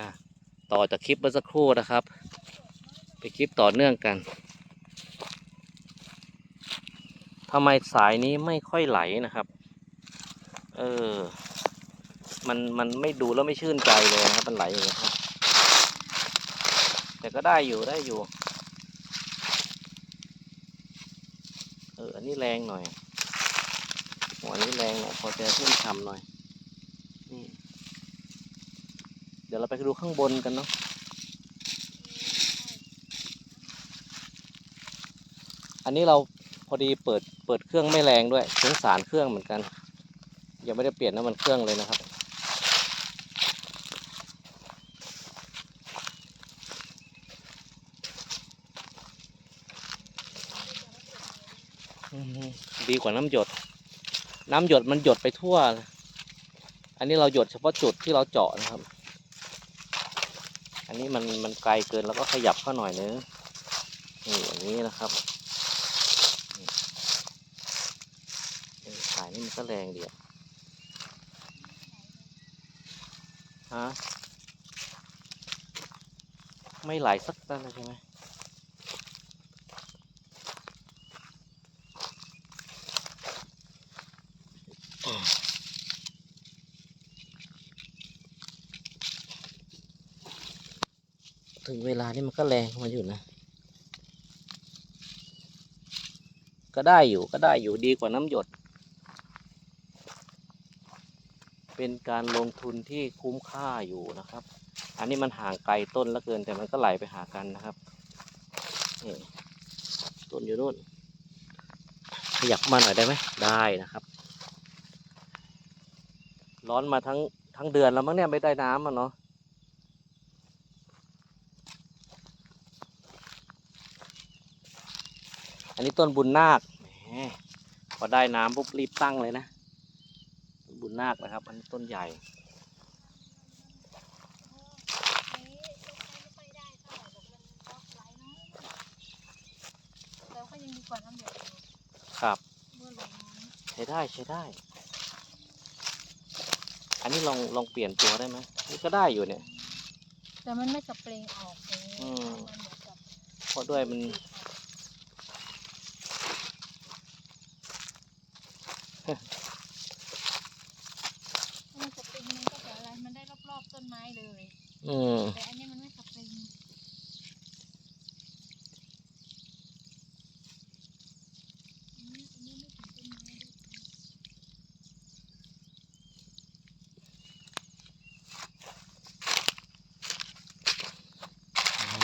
อะต่อจากคลิปเมื่อสักครู่นะครับ ไปคลิปต่อเนื่องกันทำไมสายนี้ไม่ค่อยไหลนะครับ เออ มันมันไม่ดูแล้วไม่ชื่นใจเลยนะครับ มันไหลอย่างเงี้ยครับแต่ก็ได้อยู่ได้อยู่ เออ อันนี้แรงหน่อยหัวนี้แรงหน่อยพอจะขึ้นช่ำหน่อย นี่ เดี๋ยวเราไปดูข้างบนกันเนาะอันนี้เราพอดีเปิดเปิดเครื่องไม่แรงด้วยสงสารเครื่องเหมือนกัน ยังไม่ได้เปลี่ยนน้ำมันเครื่องเลยนะครับ ดีกว่าน้ำหยด น้ำหยดมันหยดไปทั่ว อันนี้เราหยดเฉพาะจุดที่เราเจาะนะครับ อันนี้มันมันไกลเกินแล้วก็ขยับเข้าหน่อยนึงนี่อย่างนี้นะครับนี่เออสายนี่มันก็แรงเดีอะฮะไม่ไหลสักนั่นเลยใช่ไหม ถึงเวลานี่มันก็แรงมาอยู่นะ ก็ได้อยู่ก็ได้อยู่ดีกว่าน้ำหยด เป็นการลงทุนที่คุ้มค่าอยู่นะครับ อันนี้มันห่างไกลต้นแล้วเกินแต่มันก็ไหลไปหากันนะครับนี่ต้นอยู่นู่นขยับมาหน่อยได้ไหมได้นะครับ ร้อนมาทั้งทั้งเดือนแล้วมั้งเนี่ยไม่ได้น้ำอะเนาะ อันนี้ต้นบุญนาคแหมพอได้น้ำปุ๊บรีบตั้งเลยนะต้นบุญนาคนะครับ อันนี้ต้นใหญ่แต่ก็ยังดีกว่าน้ำหยดอยู่ครับเมื่อลงน้ใช้ได้ใช้ได้ อันนี้ลองลองเปลี่ยนตัวได้ไหมนี่ก็ได้อยู่เนี่ยำแต่มันไม่สเปรงออกเลยอืมมันเหมือนกับเพราะด้วยมัน ถ้ามันสปริงมันก็จะอะไร มันได้รอบๆต้นไม้เลย อืม แต่อันนี้มันไม่สปริงอันนี้อันนี้ไม่ถึงต้นไม้ด้วย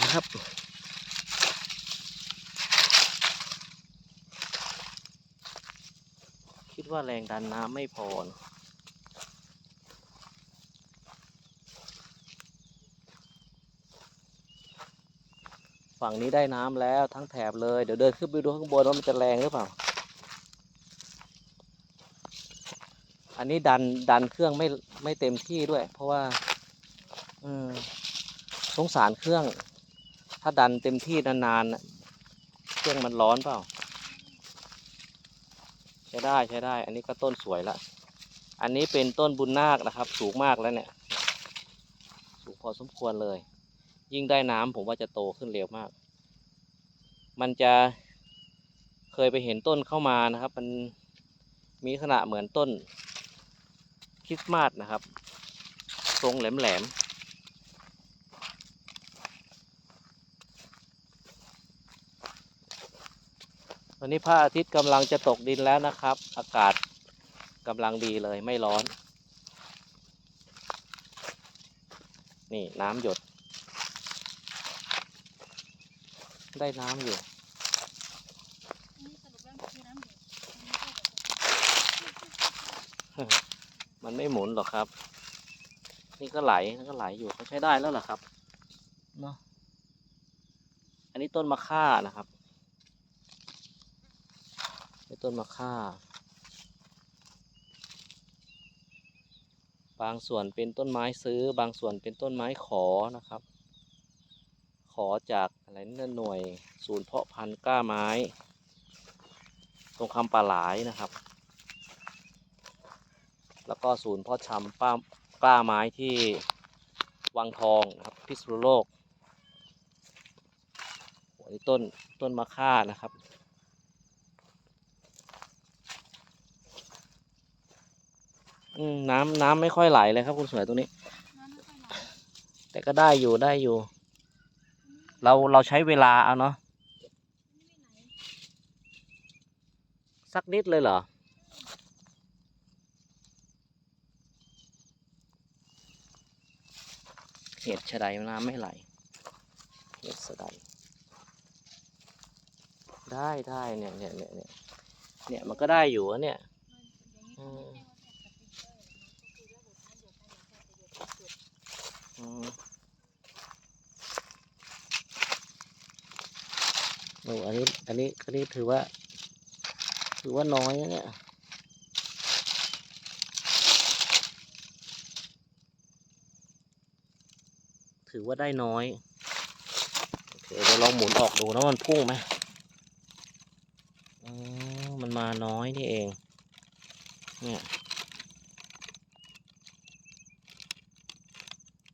นะครับ คิ ดว่าแรงดันน้ำไม่พอฝั่งนี้ได้น้ำแล้วทั้งแถบเลย เดี๋ยวเดินขึ้นไปดูข้างบนว่ามันจะแรงหรือเปล่า อันนี้ดันดันเครื่องไม่ไม่เต็มที่ด้วย เพราะว่าอสงสารเครื่อง ถ้าดันเต็มที่นานๆเครื่องมันร้อนเปล่า ช้ได้ใช้ได้ อันนี้ก็ต้นสวยละ อันนี้เป็นต้นบุญนาคนะครับ สูงมากแล้วเนี่ย สูงพอสมควรเลย ยิ่งได้น้ำผมว่าจะโตขึ้นเร็วมาก มันจะเคยไปเห็นต้นเข้ามานะครับ มันมีขนาดเหมือนต้นคริสต์มาสนะครับ ทรงแหลมๆ ตอนนี้พระอาทิตย์กำลังจะตกดินแล้วนะครับ อากาศกำลังดีเลยไม่ร้อน นี่น้ำหยด ได้น้ำอยู่อันนี้สรุปแล้วมันคือน้ำหยดอันนี้ก็แบบมันไม่หมุนหรอกครับ นี่ก็ไหลนี่ก็ไหลอยู่ก็ใช้ได้แล้วเหรอครับเนาะอันนี้ต้นมะค่านะครับ นี่ต้นมะค่า บางส่วนเป็นต้นไม้ซื้อ บางส่วนเป็นต้นไม้ขอนะครับ ขอจากอะไรนั่นหน่วย ศูนย์เพาะพันธุ์กล้าไม้ ตรงคำปลาหลายนะครับ แล้วก็ศูนย์เพาะชำป้ากล้าไม้ที่วังทองครับพิษณุโลกโอ้ต้นต้นมะค่านะครับ อืมน้ำน้ำไม่ค่อยไหลเลยครับ คุณสวยตรงนี้น้ำไม่ค่อยไหลแต่ก็ได้อยู่ได้อยู่ เราเราใช้เวลาเอาเนาะไม่ไหลสักนิดเลยเหรอเห็ดชะไดน้ำไม่ไหลเห็ดสะไดได้ได้เนี่ยเนี่ยเนี่ยเนี่ยเนี่ยมันก็ได้อยู่อะเนี่ยมันอย่างนี้เขาไม่ใช่ว่าแบบสปริงเกอร์มันก็คือระบบน้ำหยดไปหยดไปหยดไปหยด อืม โอ้อันนี้ อันนี้ อันนี้ถือว่า ถือว่าน้อยนะเนี่ย ถือว่าได้น้อย โอเคเดี๋ยวลองหมุนออกดูนะมันพุ่งไหมอ๋อ มันมาน้อยนี่เอง เนี่ย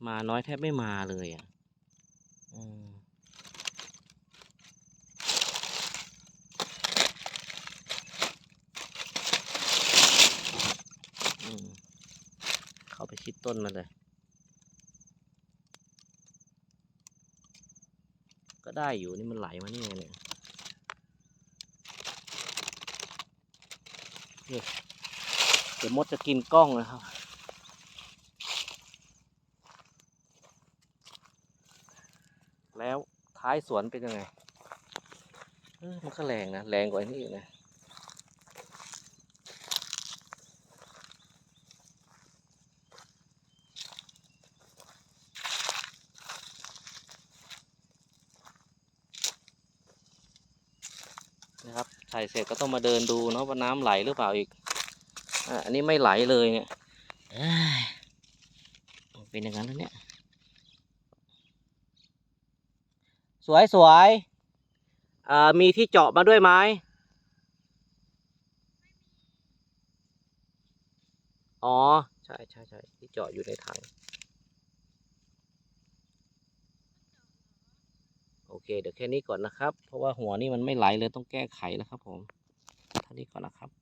มาน้อยแทบไม่มาเลยอะ อืมอืมเข้าไปชิดต้นมันเลย ก็ได้อยู่นี่มันไหลมานี่ไงเนี่ยเดี๋ยวมดจะกินกล้องนะครับแล้วท้ายสวนเป็นยังไงมันก็แรงนะ แรงกว่าอันนี้อีกนะ นะครับใส่เสร็จก็ต้องมาเดินดูเนาะว่าน้ำไหลหรือเปล่าอีกอะอันนี้ไม่ไหลเลยเนี่ยเอ้ยเป็นอย่างนั้นแล้วเนี่ย สวยสวยอ่ามีที่เจาะมาด้วยไหมอ๋อ ใช่ใช่ใช่ที่เจาะอยู่ในถัง โอ เคเดี๋ยวแค่นี้ก่อนนะครับ เพราะว่าหัวนี่มันไม่ไหลเลยต้องแก้ไขแล้วครับผมเท่านี้ก่อนนะครับ